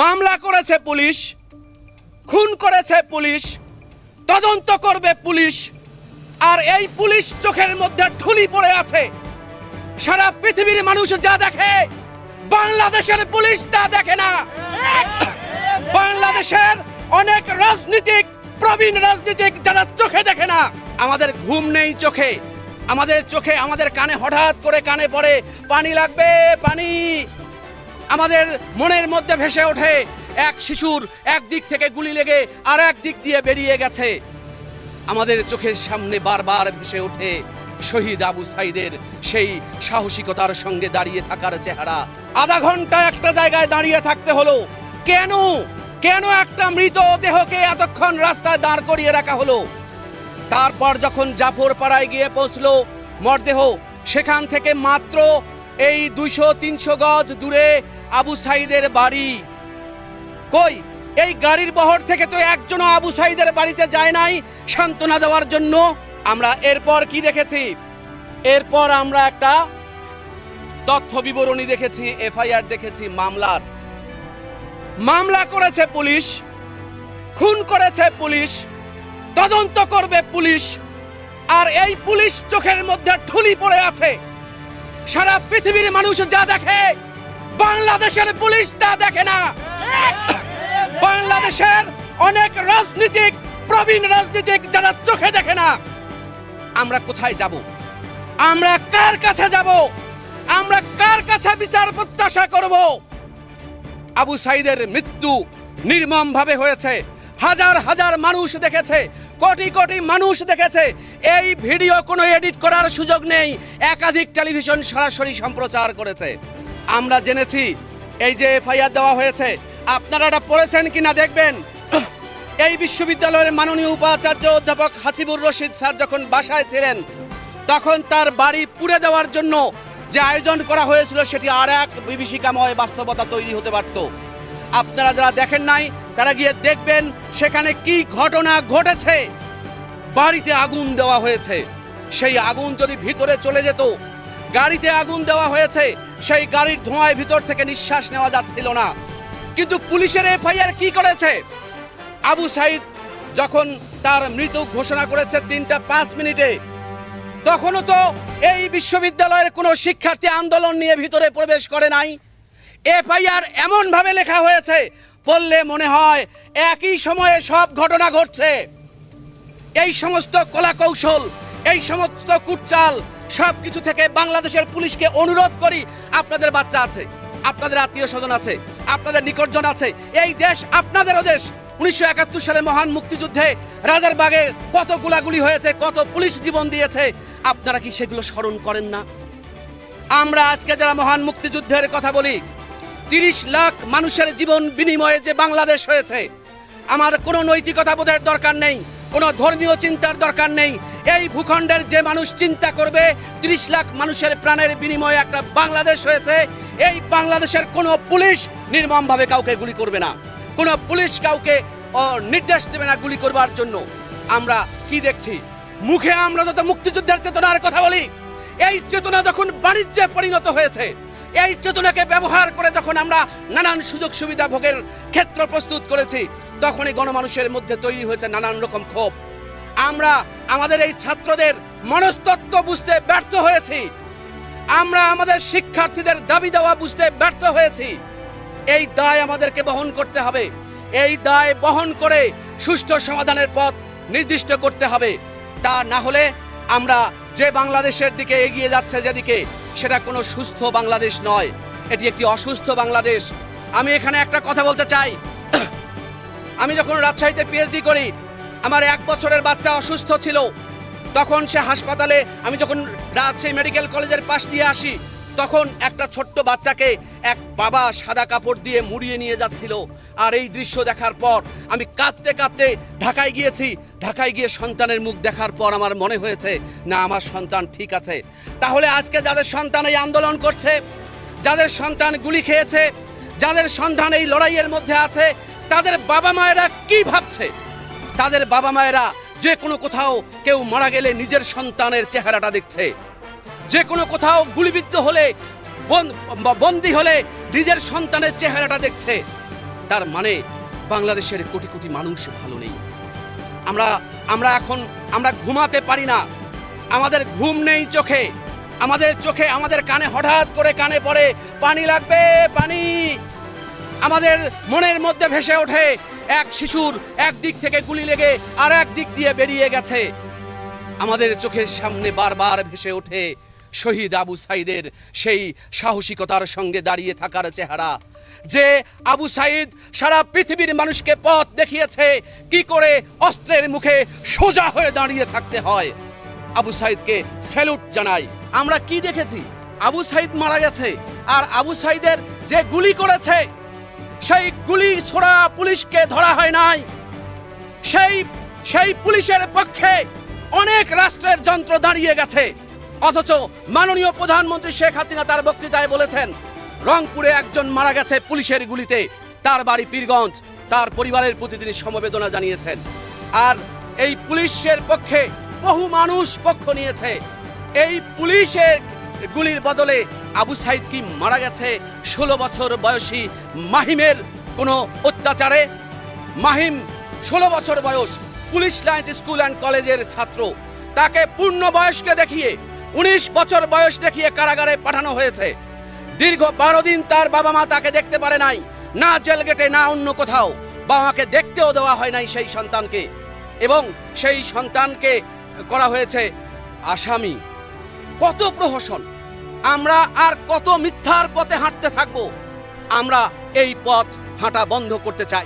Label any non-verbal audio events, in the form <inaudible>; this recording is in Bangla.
মামলা করেছে পুলিশ, খুন করেছে পুলিশ, তদন্ত করবে পুলিশ, আর এই পুলিশ চোখের মধ্যে ঠুলি পড়ে আছে। সারা পৃথিবীর মানুষ যা দেখে, বাংলাদেশের পুলিশ তা দেখে না। বাংলাদেশের অনেক রাজনীতিক, প্রবীণ রাজনীতিক যারা চোখে দেখে না, আমাদের ঘুম নেই চোখে। আমাদের চোখে, আমাদের কানে হঠাৎ করে কানে পড়ে, পানি লাগবে, পানি। আমাদের মনের মধ্যে ভেসে ওঠে এক শিশুর এক দিক থেকে গুলি লেগে আর এক দিক দিয়ে বেরিয়ে গেছে। আমাদের চোখের সামনে বারবার ভেসে ওঠে শহীদ আবু সাইদের সেই সাহসিকতার সঙ্গে দাঁড়িয়ে থাকার চেহারা। আধা ঘণ্টা একটা জায়গায় দাঁড়িয়ে থাকতে হলো। কেন? কেন একটা মৃত দেহকে এতক্ষণ রাস্তায় দাঁড় করিয়ে রাখা হলো? তারপর যখন জাফর পাড়ায় গিয়ে পৌঁছলো, মরদেহ সেখান থেকে মাত্র এই দুইশো, তিনশো গজ দূরে আবু সাইদের বাড়ি। কই? এই গাড়ির বহর থেকে তো একজনও আবু সাইদের বাড়িতে যায় নাই সান্ত্বনা দেওয়ার জন্য। আমরা এরপর কি দেখেছি? এরপর আমরা একটা তথ্য বিবরণী দেখেছি, এফআইআর দেখেছি, মামলার। মামলা করেছে পুলিশ, খুন করেছে পুলিশ, তদন্ত করবে পুলিশ, আর এই পুলিশ চোখের মধ্যে ঠুলি পড়ে আছে। সারা পৃথিবীর মানুষ যা দেখে, বাংলাদেশের পুলিশ তা দেখে না। বাংলাদেশের অনেক রাজনীতিক, প্রবীণ রাজনীতিক যারা চোখে দেখে না। আমরা কোথায় যাব? আমরা কার কাছে যাব? আমরা কার কাছে বিচার প্রত্যাশা করব? আবু সাইদের মৃত্যু নির্মম ভাবে হয়েছে। হাজার হাজার মানুষ দেখেছে। কোটি কোটি মানুষ দেখেছে। এই ভিডিও কোনো এডিট করার সুযোগ নেই। একাধিক টেলিভিশন সরাসরি সম্প্রচার করেছে। আমরা জেনেছি, এই যে এফআইআর দেওয়া হয়েছে, আপনারা এটা পড়েছেন কিনা দেখবেন। এই বিশ্ববিদ্যালয়ের মাননীয় উপাচার্য অধ্যাপক হাসিবুর রশিদ স্যার যখন বাসায় ছিলেন, তখন তার বাড়ি পুড়ে দেওয়ার জন্য যে আয়োজন করা হয়েছিল, সেটি আর এক বিভীষিকাময় বাস্তবতা তৈরি হতে পারত। আপনারা যারা দেখেন নাই তারা গিয়ে দেখবেন সেখানে কি ঘটনা ঘটেছে। বাড়িতে আগুন দেওয়া হয়েছে। সেই আগুন যদি ভিতরে চলে যেত, গাড়িতে আগুন দেওয়া হয়েছে, সেই গাড়ির ধোঁয়ায় ভিতর থেকে নিঃশ্বাস নেওয়া যাচ্ছিল না। কিন্তু পুলিশের এফআইআর কি করেছে? আবু সাইদ যখন তার মৃত ঘোষণা করেছে তিনটা পাঁচ মিনিটে, তখনও তো এই বিশ্ববিদ্যালয়ের কোনো শিক্ষার্থী আন্দোলন নিয়ে ভিতরে প্রবেশ করে নাই। এফআইআর এমন ভাবে লেখা হয়েছে পড়লে মনে হয় একই সময়ে সব ঘটনা ঘটছে। এই সমস্ত কলা কৌশল এই সমস্ত কুটচাল সব কিছু থেকে বাংলাদেশের পুলিশকে অনুরোধ করি, আপনাদের বাচ্চা আছে, আপনাদের আত্মীয় স্বজন আছে, আপনাদের নিকটজন আছে, এই দেশ আপনাদেরও দেশ। উনিশশো একাত্তর সালে মহান মুক্তিযুদ্ধে রাজারবাগে কত গুলাগুলি হয়েছে, কত পুলিশ জীবন দিয়েছে, আপনারা কি সেগুলো স্মরণ করেন না? আমরা আজকে যারা মহান মুক্তিযুদ্ধের কথা বলি তিরিশ লাখ মানুষের জীবন বিনিময়ে যে বাংলাদেশ হয়েছে, আমার কোনো নৈতিকতা বোধের দরকার নেই, কোনো ধর্মীয় চিন্তার দরকার নেই। এই ভূখণ্ডের যে মানুষ চিন্তা করবে, তিরিশ লাখ মানুষের প্রাণের বিনিময়ে একটা বাংলাদেশ হয়েছে, এই বাংলাদেশের কোনো পুলিশ নির্মমভাবে কাউকে গুলি করবে না। কোনো পুলিশ কাউকে নির্দেশ দেবে না গুলি করবার জন্য। আমরা কি দেখছি? মুখে আমরা যত মুক্তিযুদ্ধের চেতনার কথা বলি, এই চেতনা যখন বাণিজ্যে পরিণত হয়েছে এই চেতনাকে ব্যবহার করে যখন আমরা নানান সুযোগ সুবিধা ভোগের ক্ষেত্র প্রস্তুত করেছি, তখনই গণমানুষের মধ্যে তৈরি হয়েছে নানান রকম ক্ষোভ। আমরা আমাদের এই ছাত্রদের মনস্তত্ত্ব বুঝতে ব্যর্থ হয়েছি। আমরা আমাদের শিক্ষার্থীদের দাবি দেওয়া বুঝতে ব্যর্থ হয়েছি। এই দায় আমাদেরকে বহন করতে হবে। এই দায় বহন করে সুষ্ঠু সমাধানের পথ নির্দিষ্ট করতে হবে। তা না হলে আমরা যে বাংলাদেশের দিকে এগিয়ে যাচ্ছে যেদিকে সেটা কোনো সুস্থ বাংলাদেশ নয়। এটি একটি অসুস্থ বাংলাদেশ। আমি এখানে একটা কথা বলতে চাই। <clears throat> আমি যখন রাজশাহীতে পিএইচডি করি, আমার এক বছরের বাচ্চা অসুস্থ ছিল। তখন সে হাসপাতালে আমি যখন রাজশাহী মেডিকেল কলেজের পাশ দিয়ে আসি তখন একটা ছোট্ট বাচ্চাকে এক বাবা সাদা কাপড় দিয়ে মুড়িয়ে নিয়ে যাচ্ছিল। আর এই দৃশ্য দেখার পর আমি কাঁদতে কাঁদতে ঢাকায় গিয়েছি। ঢাকায় গিয়ে সন্তানের মুখ দেখার পর আমার মনে হয়েছে, না, আমার সন্তান ঠিক আছে। তাহলে আজকে যাদের সন্তান এই আন্দোলন করছে, যাদের সন্তান গুলি খেয়েছে, যাদের সন্তান এই লড়াইয়ের মধ্যে আছে, তাদের বাবা মায়েরা কি ভাবছে? তাদের বাবা মায়েরা যে কোনো কোথাও কেউ মারা গেলে নিজের সন্তানের চেহারাটা দেখছে। যে কোনো কোথাও গুলিবিদ্ধ হলে বন্দী হলে নিজের সন্তানের চেহারাটা দেখছে। তার মানে বাংলাদেশের কোটি কোটি মানুষ ভালো নেই। আমরা আমরা এখন, আমরা ঘুমাতে পারি না। আমাদের ঘুম নেই চোখে। আমাদের চোখে, আমাদের কানে হঠাৎ করে কানে পড়ে, পানি লাগবে, পানি। আমাদের মনের মধ্যে ভেসে ওঠে, এক শিশুর এক দিক থেকে গুলি লেগে আর এক দিক দিয়ে বেরিয়ে গেছে। আমাদের চোখের সামনে বারবার ভেসে ওঠে শহীদ আবু সাইদের সেই সাহসিকতার সঙ্গে দাঁড়িয়ে থাকার চেহারা। যে আবু সাইদ সারা পৃথিবীর মানুষকে পথ দেখিয়েছে, কি করে অস্ত্রের মুখে সোজা হয়ে দাঁড়িয়ে থাকতে হয়। আবু সাইদকে স্যালুট জানাই, আমরা কি দেখেছি? আবু সাইদ মারা গেছে আর আবু সাইদের যে গুলি করেছে, সেই গুলি ছোড়া পুলিশকে ধরা হয় নাই। সেই সেই পুলিশের পক্ষে অনেক রাষ্ট্রের যন্ত্র দাঁড়িয়ে গেছে। অথচ মাননীয় প্রধানমন্ত্রী শেখ হাসিনা তার বক্তৃতায় বলেছেন, রংপুরে একজন মারা গেছে পুলিশের গুলিতে, তার বাড়ি পীরগঞ্জ, তার পরিবারের প্রতি তিনি সমবেদনা জানিয়েছেন। আর এই পুলিশের পক্ষে বহু মানুষ পক্ষ নিয়েছে। এই পুলিশের গুলির বদলে আবু সাইদ কি মারা গেছে? ষোলো বছর বয়সী মাহিমের কোনো অত্যাচারে? মাহিম, ষোলো বছর বয়স, পুলিশ লাইন্স স্কুল অ্যান্ড কলেজের ছাত্র। তাকে পূর্ণ বয়সকে দেখিয়ে উনিশ বছর বয়স দেখিয়ে কারাগারে পাঠানো হয়েছে। দীর্ঘ বারো দিন তার বাবা মা তাকে দেখতে পারে নাই। না জেল গেটে, না অন্য কোথাও। বাবা মাকে দেখতেও দেওয়া হয় নাই সেই সন্তানকে। এবং সেই সন্তানকে করা হয়েছে আসামি। কত প্রহসন। আমরা আর কত মিথ্যার পথে হাঁটতে থাকব। আমরা এই পথ হাঁটা বন্ধ করতে চাই।